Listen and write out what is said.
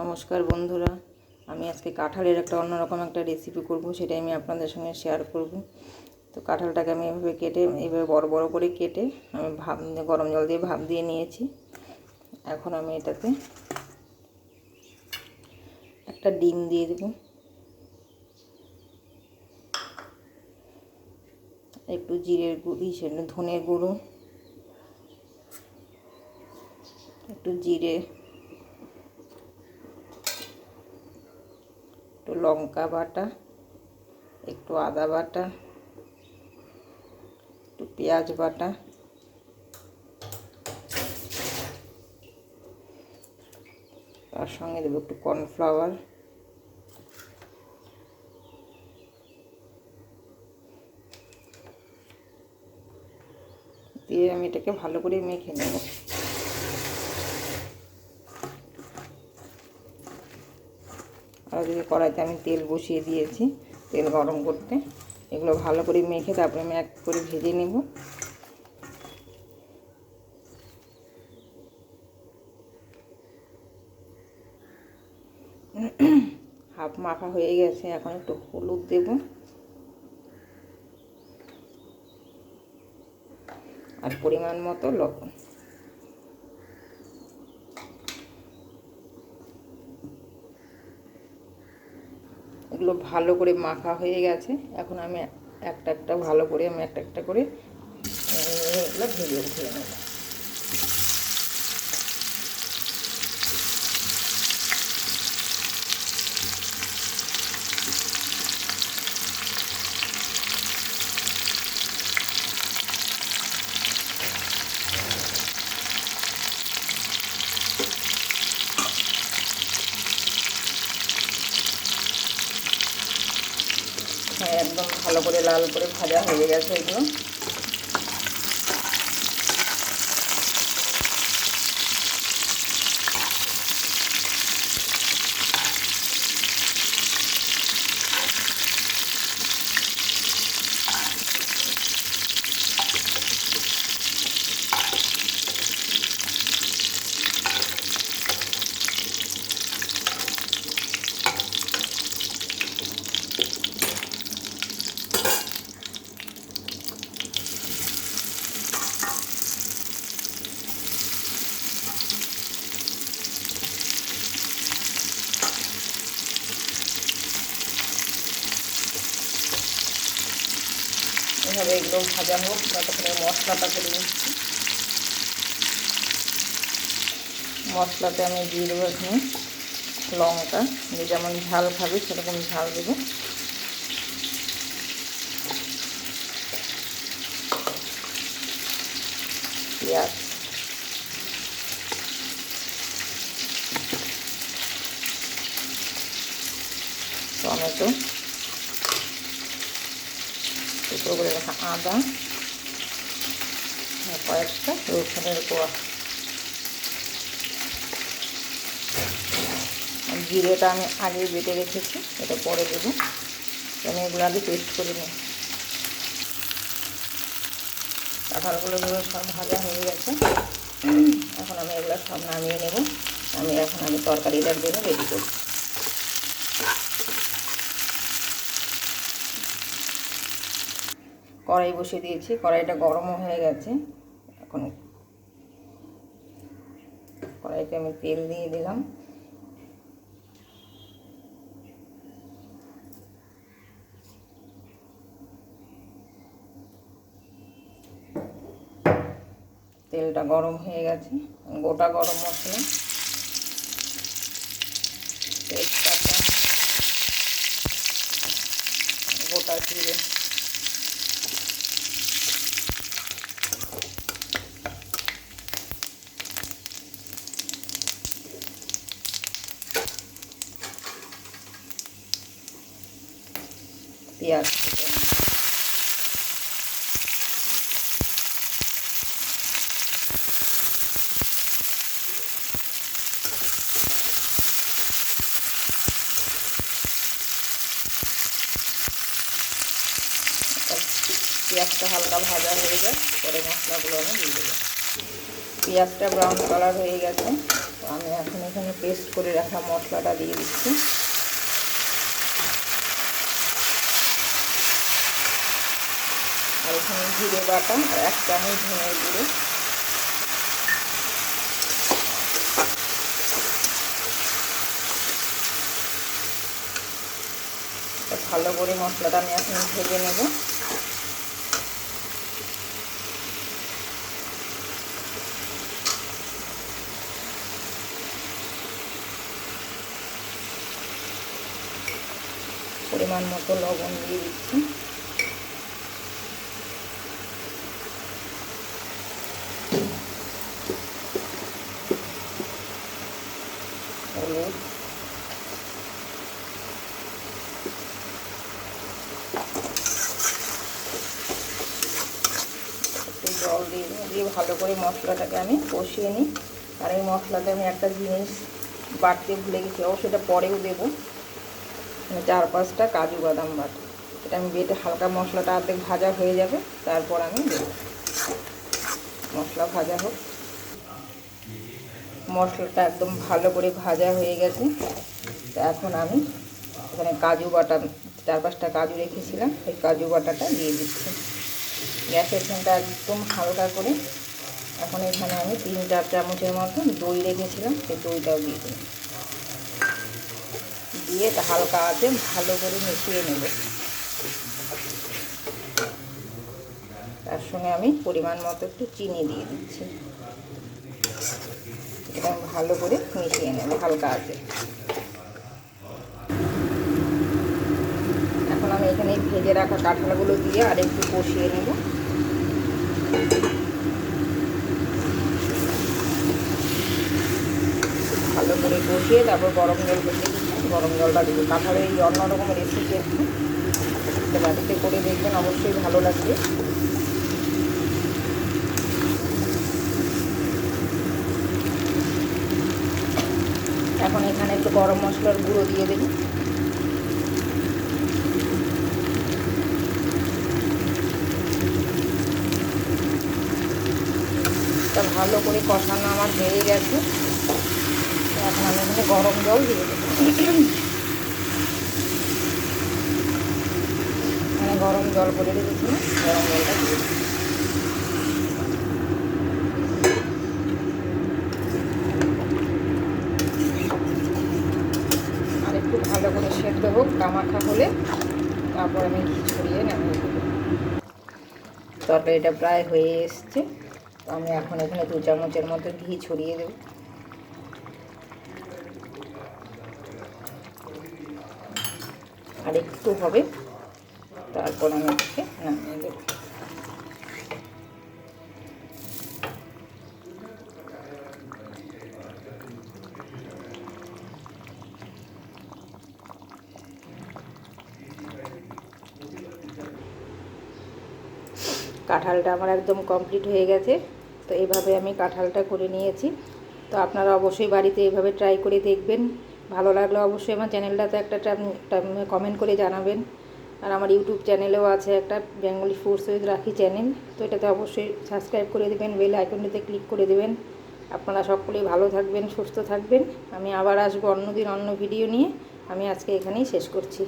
নমস্কার বন্ধুরা। আমি আজকে কাঁঠালের একটা অন্যরকম একটা রেসিপি করব, সেটাই আমি আপনাদের সঙ্গে শেয়ার করব। তো কাঁঠালটাকে আমি এভাবে কেটে এইভাবে বড় বড় করে কেটে আমি ভাপ গরম জল দিয়ে ভাপ দিয়ে নিয়েছি। এখন আমি এটাতে একটা ডিম দিয়ে দেব। একটু জিরের গুঁড়ি সেটা ধনের গুঁড়ো। একটু জিরে একটু লঙ্কা বাটা, একটু আদা বাটা, একটু পেঁয়াজ বাটা, তার সঙ্গে দেবো একটু কর্নফ্লাওয়ার, দিয়ে আমি এটাকে ভালো করে মেখে নেব। যদি কড়াইতে আমি তেল বসিয়ে দিয়েছি, তেল গরম করতে। এগুলো ভালো করে মেখে তারপরে আমি এক করে ভেজে নেব। হাফ মাখা হয়ে গেছে, এখন একটু হলুদ দেব। আর পরিমাণ মতো লবণ। এগুলো ভালো করে মাখা হয়ে গেছে। এখন আমি একটা একটা ভালো করে, আমি একটা একটা করে এগুলো ভেজে উঠিয়ে নেব। একদম ভালো করে লাল করে ভাজা হয়ে গেছে এগুলো। এভাবে এগুলো ভাজা হোক ততক্ষণে মশলাটা করে নিচ্ছি। মশলাতে আমি দিয়ে দেবো এখানে লঙ্কা। যে যেমন ঝাল খাবে, সেরকম ঝাল দেবো। পেঁয়াজ টমেটো টুকরো করে রাখা আদা কয়েকটা রসুনের কোয়া জিরেটা আমি আগে বেটে রেখেছি, এটা পরে দেবো। আমি এগুলো আগে পেস্ট করে নিই কাঁঠালগুলো সব ভাজা হয়ে গেছে। এখন আমি এগুলো সব নামিয়ে নেব। আমি এখন আমি তরকারিটার জন্য রেডি করব কড়াই বসিয়ে দিয়েছি, কড়াইটা গরমও হয়ে গেছে। এখন কড়াইতে আমি তেল দিয়ে দিলাম। তেলটা গরম হয়ে গেছে, গোটা গরম মশলা। তেজপাতা। গোটা জিরে। পেঁয়াজ পেঁয়াজটা হালকা ভাজা হয়ে যায় পরে মশলাগুলো আমি দিয়ে দেবো। পেঁয়াজটা ব্রাউন কালার হয়ে গেছে আমি এখন এখানে পেস্ট করে রাখা মশলাটা দিয়ে দিচ্ছি। আর এখানে জিরে বাটা আর এক চামচ ধনের গুঁড়ো। ভালো করে মশলাটা আমি এখন ভেজে নেব। পরিমাণ মতো লবণ দিয়ে দিচ্ছি হলুদ একটু জল দিয়ে দিই দিয়ে ভালো করে মশলাটাকে আমি কষিয়ে নিই। আর এই মশলাতে আমি একটা জিনিস বাটতে ভুলে গেছি ও সেটা পরেও দেবো। মানে চার পাঁচটা কাজু বাদাম বাটা। এটা আমি বেটে হালকা মশলাটা অর্ধেক ভাজা হয়ে যাবে, তারপর আমি দেবো। মশলা ভাজা হোক। মশলাটা একদম ভালো করে ভাজা হয়ে গেছে। তা এখন আমি এখানে কাজু বাটা, চার পাঁচটা কাজু রেখেছিলাম, এই কাজু বাটাটা দিয়ে দিচ্ছি। গ্যাসের ফ্লেমটা একদম হালকা করে এখন এখানে আমি তিন চার চামচের মতো দই রেখেছিলাম, সেই দইটাও দিয়ে দিই দিয়ে হালকা আছে ভালো করে মিশিয়ে নেব। তার সঙ্গে আমি পরিমাণ মতো একটু চিনি দিয়ে দিচ্ছি। এটা ভালো করে মিশিয়ে নেব হালকা আছে এখন আমি এখানে ভেজে রাখা কাঁঠালগুলো দিয়ে আর একটু কষিয়ে নেব। করে কষিয়ে তারপর গরম জল করতে গরম জলটা দেবো কাঁঠালের এই অন্যরকম রেসিপি একটু বাড়িতে করে দেখবেন অবশ্যই ভালো লাগবে। এখন এখানে একটু গরম মশলার গুঁড়ো দিয়ে দেবো তা ভালো করে কষানো আমার হয়ে গেছে। আমি এখানে গরম জল দিয়ে এখানে গরম জল করে রেখেছিলাম গরম জলটা দিয়ে আর একটু ভালো করে সেদ্ধ হোক, কামাখা হলে তারপর আমি ঘি ছড়িয়ে নামিয়ে দেবো তরকারিটা প্রায় হয়ে এসছে আমি এখন এখানে দু চামচের মতো ঘি ছড়িয়ে দেব। আর একটু হবে। তারপর আমি এটাকে নামিয়ে দেবো কাঁঠালটা আমার একদম কমপ্লিট হয়ে গেছে। তো এইভাবে আমি কাঁঠালটা করে নিয়েছি। তো আপনারা অবশ্যই বাড়িতে এইভাবে ট্রাই করে দেখবেন। ভালো লাগলে অবশ্যই আমার চ্যানেলটাতে একটা কমেন্ট করে জানাবেন। আর আমার ইউটিউব চ্যানেলেও আছে একটা Bengali foods with Rakhi channel তো এটাতে অবশ্যই সাবস্ক্রাইব করে দেবেন বেল আইকনটিতে ক্লিক করে দেবেন। আপনারা সকলেই ভালো থাকবেন, সুস্থ থাকবেন। আমি আবার আসব অন্য দিন অন্য ভিডিও নিয়ে। আমি আজকে এখানেই শেষ করছি।